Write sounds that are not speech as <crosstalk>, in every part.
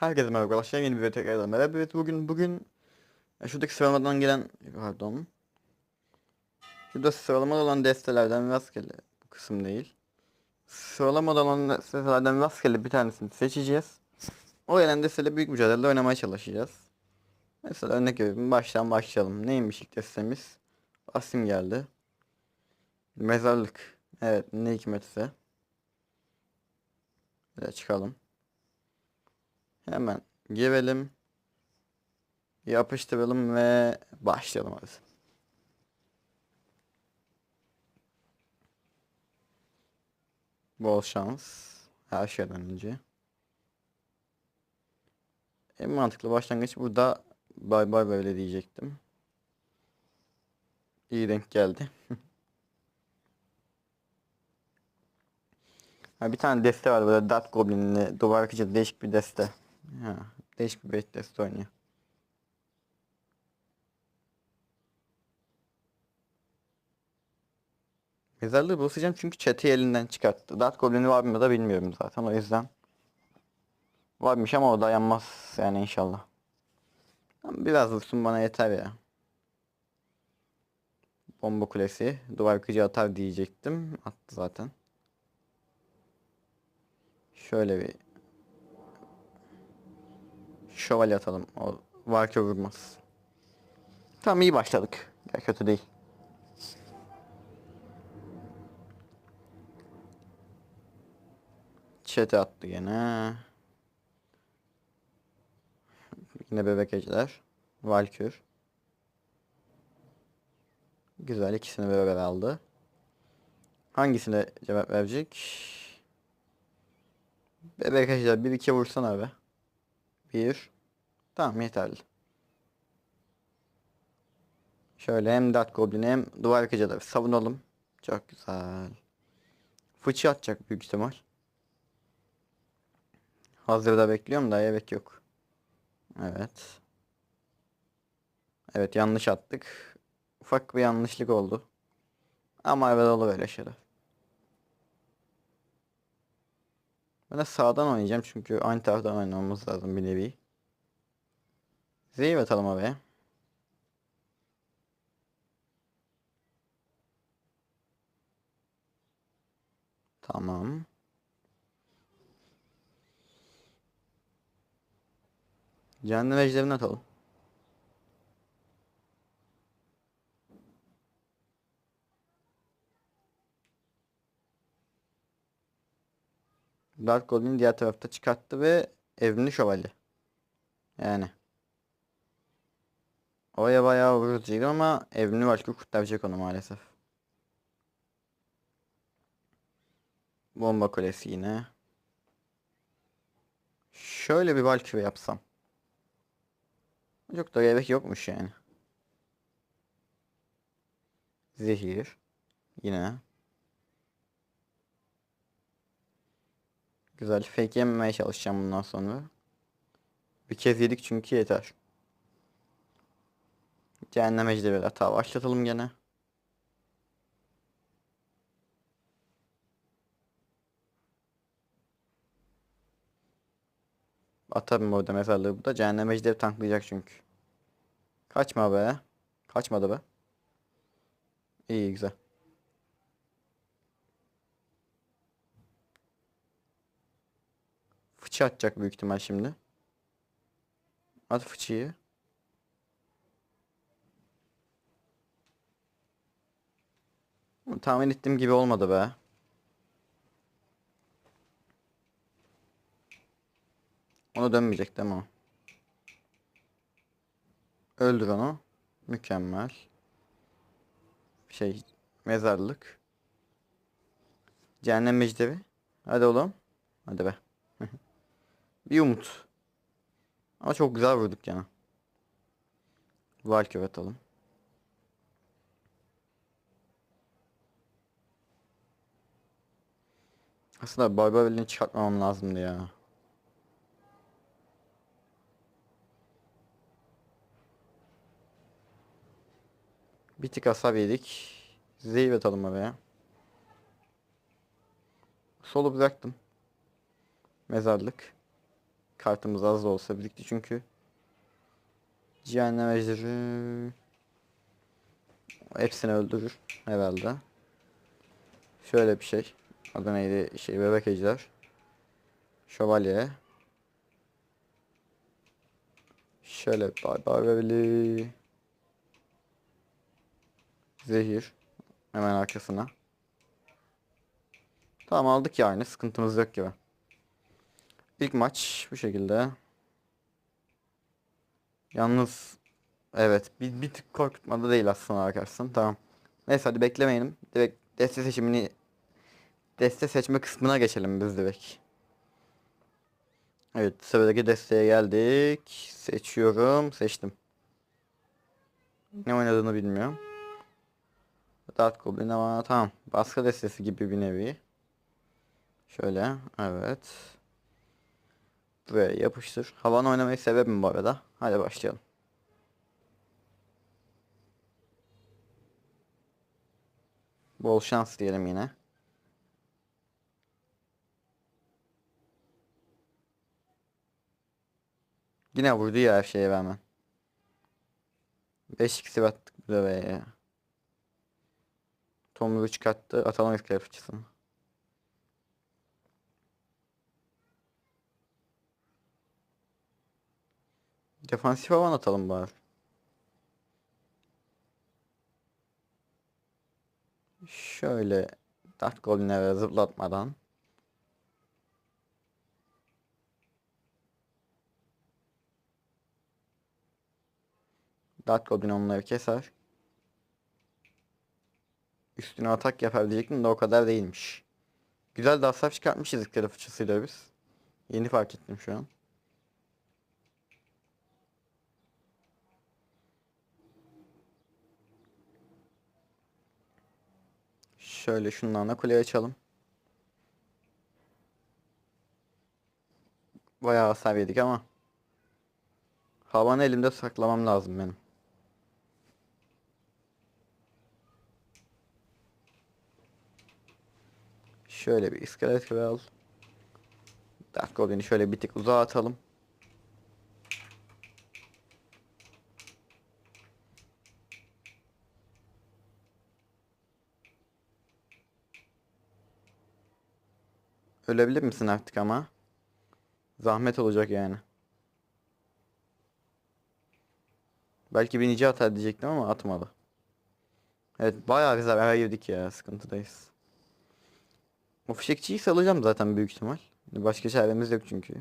Herkese merhaba arkadaşlar. Yeni bir video tekrardan merhaba. Evet bugün bugün şuradaki sıralamadan gelen pardon. Şurada sıralamada olan destelerden rastgele bu kısım değil. Sıralamada olan destelerden rastgele bir tanesini seçeceğiz. O gelen desteyle büyük mücadele oynamaya çalışacağız. Mesela örnek veriyorum. Baştan başlayalım. Neymiş ilk destemiz? Asim geldi. Mezarlık. Evet ne hikmetse. Böyle çıkalım. Hemen girelim. Yapıştıralım ve başlayalım hadi. Bol şans. Her şeyden önce. En mantıklı başlangıç burada bay bay böyle diyecektim. İyi denk geldi. <laughs> ha, bir tane deste var böyle Dart Goblin'li duvar akıcı değişik bir deste. Ha, değişik bir deste oynuyor. Mezarlığı basacağım çünkü chat'i elinden çıkarttı. Dart Goblin'i var mı da bilmiyorum zaten o yüzden. Varmış ama o dayanmaz yani inşallah. Biraz vursun bana yeter ya. Bomba kulesi. Duvar kıcı atar diyecektim. Attı zaten. Şöyle bir şövalye atalım. O varka vurmaz. Tamam iyi başladık. Ya kötü değil. Chat'e attı gene. Yine bebek ejder. Valkür. Güzel ikisini beraber aldı. Hangisine cevap verecek? Bebek ejder bir iki vursana be. Bir. Tamam yeterli. Şöyle hem Dart Goblin'i hem duvar yıkıcıları savunalım. Çok güzel. Fıçı atacak büyük ihtimal. Hazırda bekliyorum da evet yok. Evet. Evet yanlış attık. Ufak bir yanlışlık oldu. Ama evet olur öyle şeyler. Ben de sağdan oynayacağım çünkü aynı taraftan oynamamız lazım bir nevi. Zeyv atalım oraya. Tamam. Cehennem ejderini atalım. Dark Goblin diğer tarafta çıkarttı ve evrimli şövalye. Yani. Oraya bayağı vurulacak ama evrimli başka kurtaracak onu maalesef. Bomba kulesi yine. Şöyle bir Valkyrie yapsam. Çok da gerek yokmuş yani. Zehir. Yine. Güzel. Fake yememeye çalışacağım bundan sonra. Bir kez yedik çünkü yeter. Cehennem ejderi hata başlatalım gene. Atarım orada mezarlığı bu da. Cehennem ejderi tanklayacak çünkü. Kaçma be. Kaçmadı be. İyi güzel. Fıçı atacak büyük ihtimal şimdi. At fıçıyı. Tahmin ettiğim gibi olmadı be. Ona dönmeyecek değil mi o? Öldür onu. Mükemmel. Şey mezarlık. Cehennem mejderi. Hadi oğlum. Hadi be. <laughs> Bir umut. Ama çok güzel vurduk yani. Valkyrie atalım. Aslında Barbarelli'ni çıkartmamam lazımdı ya. Bir tık hasar yedik. Zeyv atalım oraya. Solu bıraktım. Mezarlık. Kartımız az da olsa birikti çünkü. Cehennem ejderi. Hepsini öldürür herhalde. Şöyle bir şey. Adı neydi? Şey bebek ejder. Şövalye. Şöyle barbar verili. Zehir. Hemen arkasına. Tamam aldık yani. Sıkıntımız yok gibi. İlk maç bu şekilde. Yalnız evet bir, bir tık korkutmadı değil aslında arkadaşlar. Tamam. Neyse hadi beklemeyelim. Direkt deste seçimini deste seçme kısmına geçelim biz direkt. Evet sıradaki desteye geldik. Seçiyorum. Seçtim. Ne oynadığını bilmiyorum. Dark Goblin ama tamam. Baskı destesi gibi bir nevi. Şöyle. Evet. Buraya yapıştır. Havan oynamayı severim bu arada. Hadi başlayalım. Bol şans diyelim yine. Yine vurdu ya her şeye rağmen. 5 iksir attık bu deveye ya. Tomruğu çıkarttı. Atalım iskelet fıçısını. Defansif havan atalım bari. Şöyle Dark Goblin'e zıplatmadan. Dark Goblin onları keser. Üstüne atak yapar diyecektim de o kadar değilmiş. Güzel de hasar çıkartmışız ilk fıçısıyla biz. Yeni fark ettim şu an. Şöyle şundan kuleyi açalım. Bayağı hasar yedik ama. Havanı elimde saklamam lazım benim. Şöyle bir iskelet kral. Dark Goblin'i şöyle bir tık uzağa atalım. Ölebilir misin artık ama? Zahmet olacak yani. Belki binici atar diyecektim ama atmadı. Evet bayağı bir zarar girdik ya sıkıntıdayız. O fişekçiyi salacağım zaten büyük ihtimal. Başka çaremiz yok çünkü.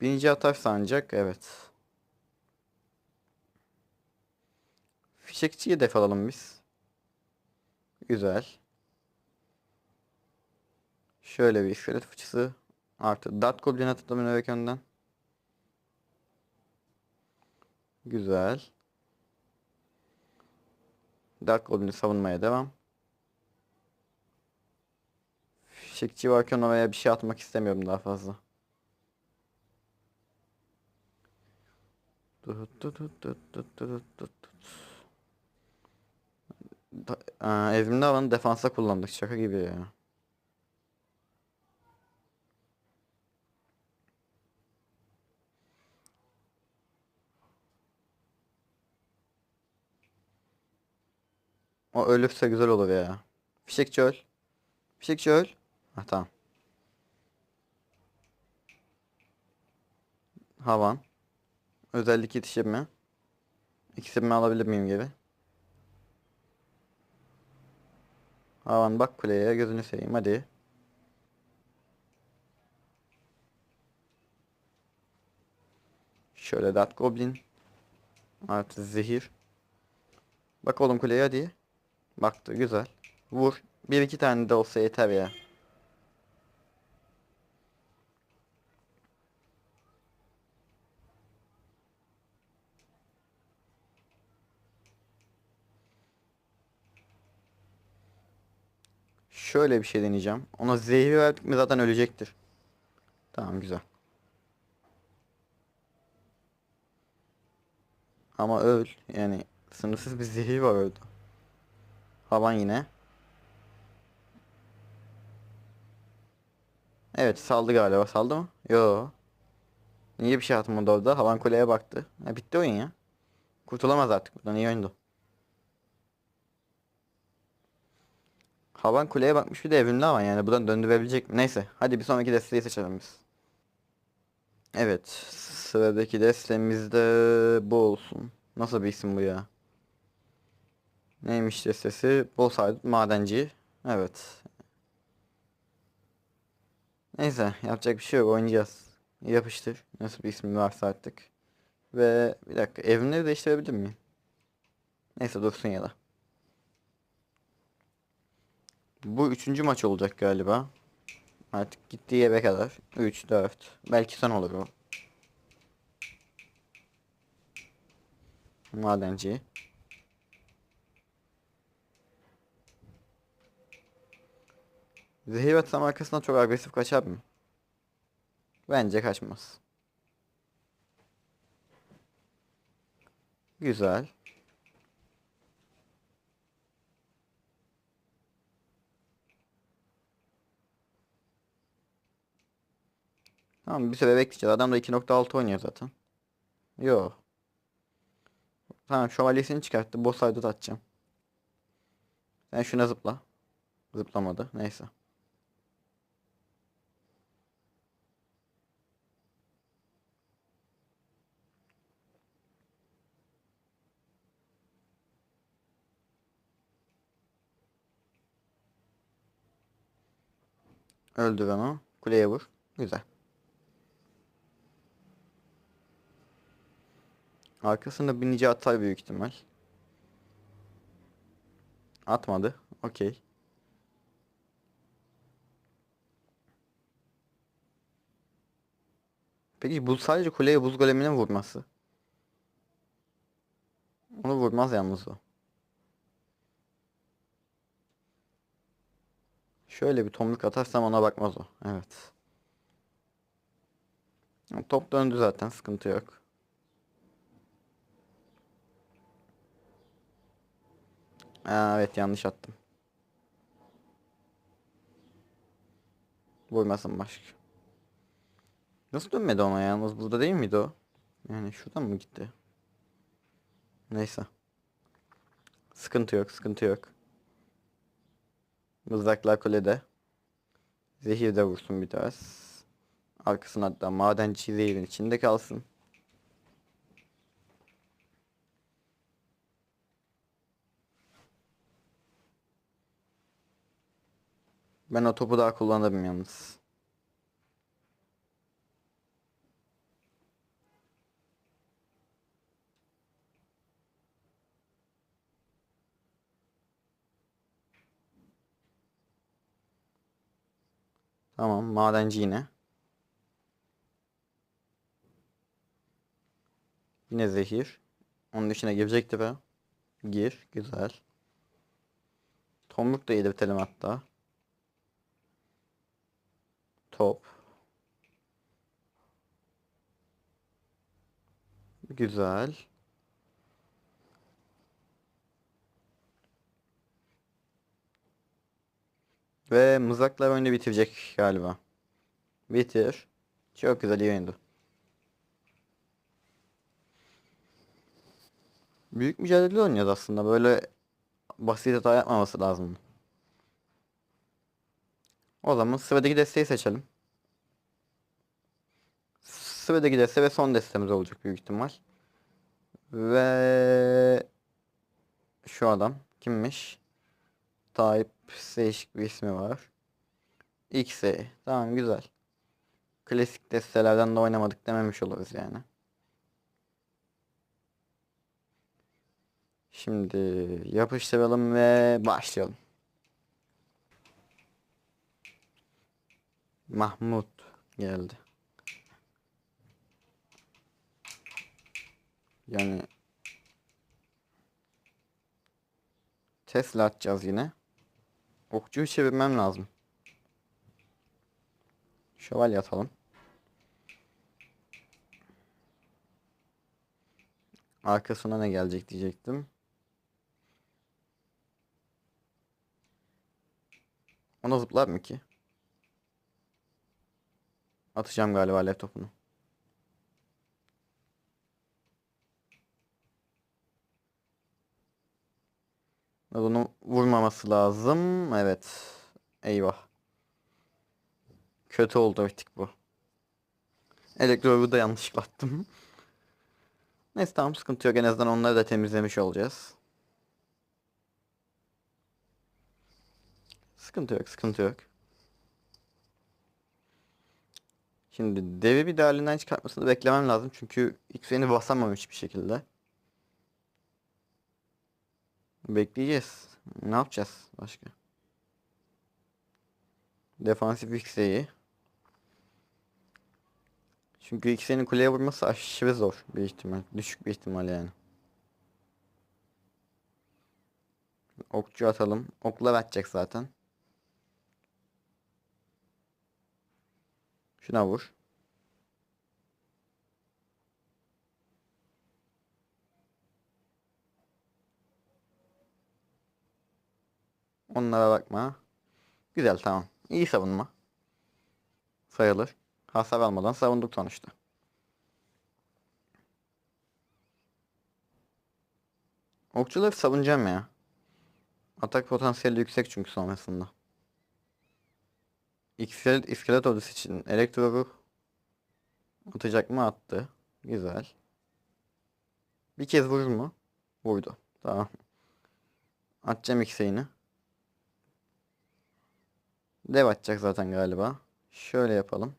Binici atarsa ancak evet. Fişekçiyi def alalım biz. Güzel. Şöyle bir iskelet fıçısı. Artı Dart Goblin atalım önerek önden. Güzel. Dark Goblin'i savunmaya devam. Fişekçi varken oraya bir şey atmak istemiyorum daha fazla. Da, evrimli havanı defansa kullandık şaka gibi ya. O ölürse güzel olur ya. Fişekçi öl. Fişekçi öl. Ha tamam. Havan. Özellik yetişir mi? İkisini alabilir miyim geri? Havan bak kuleye gözünü seveyim hadi. Şöyle Dark Goblin. Artı zehir. Bak oğlum kuleye hadi. Baktı güzel. Vur. Bir iki tane de olsa yeter ya. Şöyle bir şey deneyeceğim. Ona zehir verdik mi zaten ölecektir. Tamam güzel. Ama öl. Yani sınırsız bir zehir var orada. Havan yine. Evet saldı galiba. Saldı mı? Yo. Niye bir şey atmadı orada? Havan kuleye baktı. Ha, bitti oyun ya. Kurtulamaz artık buradan. iyi oyundu. Havan kuleye bakmış bir de evrimli ama yani buradan döndürebilecek mi? Neyse. Hadi bir sonraki desteği seçelim biz. Evet. Sıradaki destemiz de bu olsun. Nasıl bir isim bu ya? Neymiş destesi? Bol saydık madenci. Evet. Neyse yapacak bir şey yok oynayacağız. Yapıştır. Nasıl bir ismi varsa artık. Ve bir dakika evrimleri değiştirebilir miyim? Neyse dursun ya da. Bu üçüncü maç olacak galiba. Artık gittiği yere kadar. 3, 4. Belki son olur o. Madenci. Zehir atsam arkasından çok agresif kaçar mı? Bence kaçmaz. Güzel. Tamam bir süre bekleyeceğiz. Adam da 2.6 oynuyor zaten. Yo. Tamam şövalyesini çıkarttı. Boss haydut atacağım. Sen şuna zıpla. Zıplamadı. Neyse. Öldür onu. Kuleye vur. Güzel. Arkasında binici atar büyük ihtimal. Atmadı. Okey. Peki bu sadece kuleye buz goleminin vurması. Onu vurmaz yalnız o. Şöyle bir tomruk atarsam ona bakmaz o. Evet. Top döndü zaten sıkıntı yok. Aa, evet yanlış attım. Vurmasın başka. Nasıl dönmedi ona yalnız burada değil miydi o? Yani şuradan mı gitti? Neyse. Sıkıntı yok sıkıntı yok. Mızraklar kulede. Zehir de vursun biraz. Arkasına hatta madenci zehirin içinde kalsın. Ben o topu daha kullanırım yalnız. Tamam madenci yine. Yine zehir. Onun içine girecekti be. Gir. Güzel. Tomruk da yedirtelim hatta. Top. Güzel. Ve mızraklar oyunu bitirecek galiba. Bitir. Çok güzel oyundu. Büyük mücadele oynuyoruz aslında. Böyle basit hata yapmaması lazım. O zaman sıradaki desteği seçelim. Sıradaki deste ve son destemiz olacak büyük ihtimal. Ve şu adam kimmiş? Tayyip değişik bir ismi var. X'e. Tamam güzel. Klasik destelerden de oynamadık dememiş oluruz yani. Şimdi yapıştıralım ve başlayalım. Mahmut geldi. Yani Tesla atacağız yine. Okçuyu çevirmem lazım. Şövalye atalım. Arkasına ne gelecek diyecektim. Ona zıplar mı ki? Atacağım galiba alev topunu. Bunu vurmaması lazım. Evet. Eyvah. Kötü oldu artık bu. Elektroyu da yanlışlıkla attım. Neyse tamam sıkıntı yok. En azından onları da temizlemiş olacağız. Sıkıntı yok, sıkıntı yok. Şimdi devi bir değerlinden çıkartmasını beklemem lazım. Çünkü X-Ray'ini basamamış bir şekilde. Bekleyeceğiz. Ne yapacağız başka? Defansif X-Ray'i. Çünkü X-Ray'nin kuleye vurması aşırı zor bir ihtimal. Düşük bir ihtimal yani. Okçu atalım. Okla atacak zaten. Şuna vur. Onlara bakma. Güzel tamam. İyi savunma. Sayılır. Hasar almadan savunduk sonuçta. Okçuları savunacağım ya. Atak potansiyeli yüksek çünkü sonrasında. İskelet, iskelet ordusu için elektro atacak mı? Attı. Güzel. Bir kez vurur mu? Vurdu. Tamam. Atacağım X'ini. Dev atacak zaten galiba. Şöyle yapalım.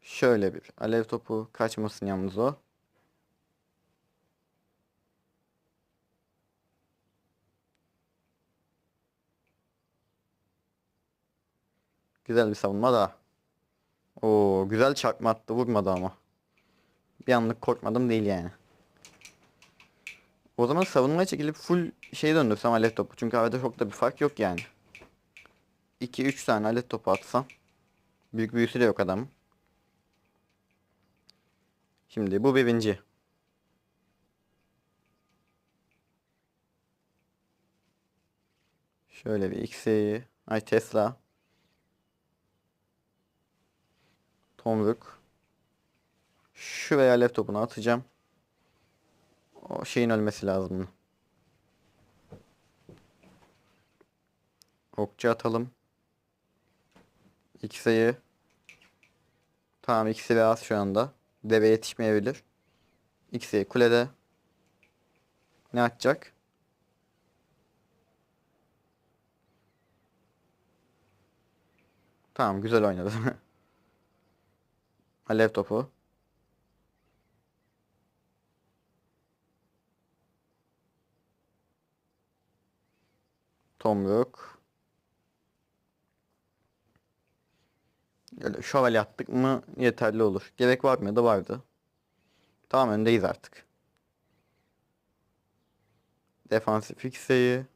Şöyle bir alev topu kaçmasın yalnız o. Güzel bir savunma da. Oo güzel çarpma attı vurmadı ama. Bir anlık korkmadım değil yani. O zaman savunmaya çekilip full şey döndürsem alet topu. Çünkü arada çok da bir fark yok yani. 2-3 tane alet topu atsam. Büyük büyüsü de yok adam. Şimdi bu birinci. Şöyle bir X'i. Ay Tesla. Tomruk. Şuraya alev topunu atacağım. O şeyin ölmesi lazım. Okçu atalım. X'e Tamam X'e az şu anda. Deve yetişmeyebilir. X'e kulede. Ne atacak? Tamam güzel oynadı. <laughs> Alev topu. Tomruk. Öyle şövalye attık mı yeterli olur. Gerek var mı da vardı. Tamam öndeyiz artık. Defansif fikseyi.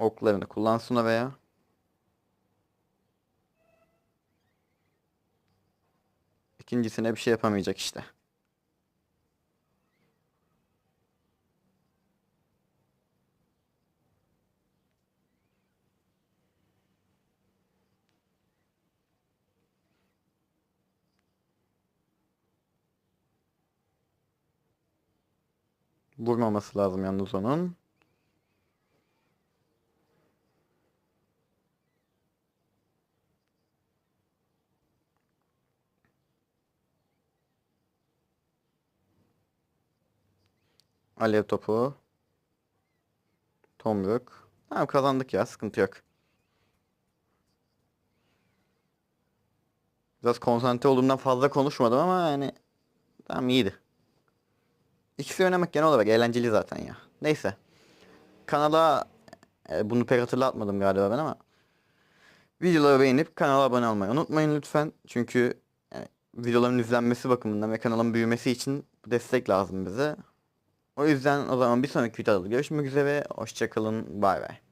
Oklarını kullansın veya. İkincisine bir şey yapamayacak işte. Vurmaması lazım yalnız onun. Alev topu. Tomruk. Tamam kazandık ya sıkıntı yok. Biraz konsantre olduğumdan fazla konuşmadım ama yani tamam iyiydi. İkisi oynamak genel olarak eğlenceli zaten ya. Neyse. Kanala e, bunu pek hatırlatmadım galiba ben ama videoları beğenip kanala abone olmayı unutmayın lütfen. Çünkü yani, videoların izlenmesi bakımından ve kanalın büyümesi için destek lazım bize. O yüzden o zaman bir sonraki videoda görüşmek üzere. Hoşçakalın. Bay bay.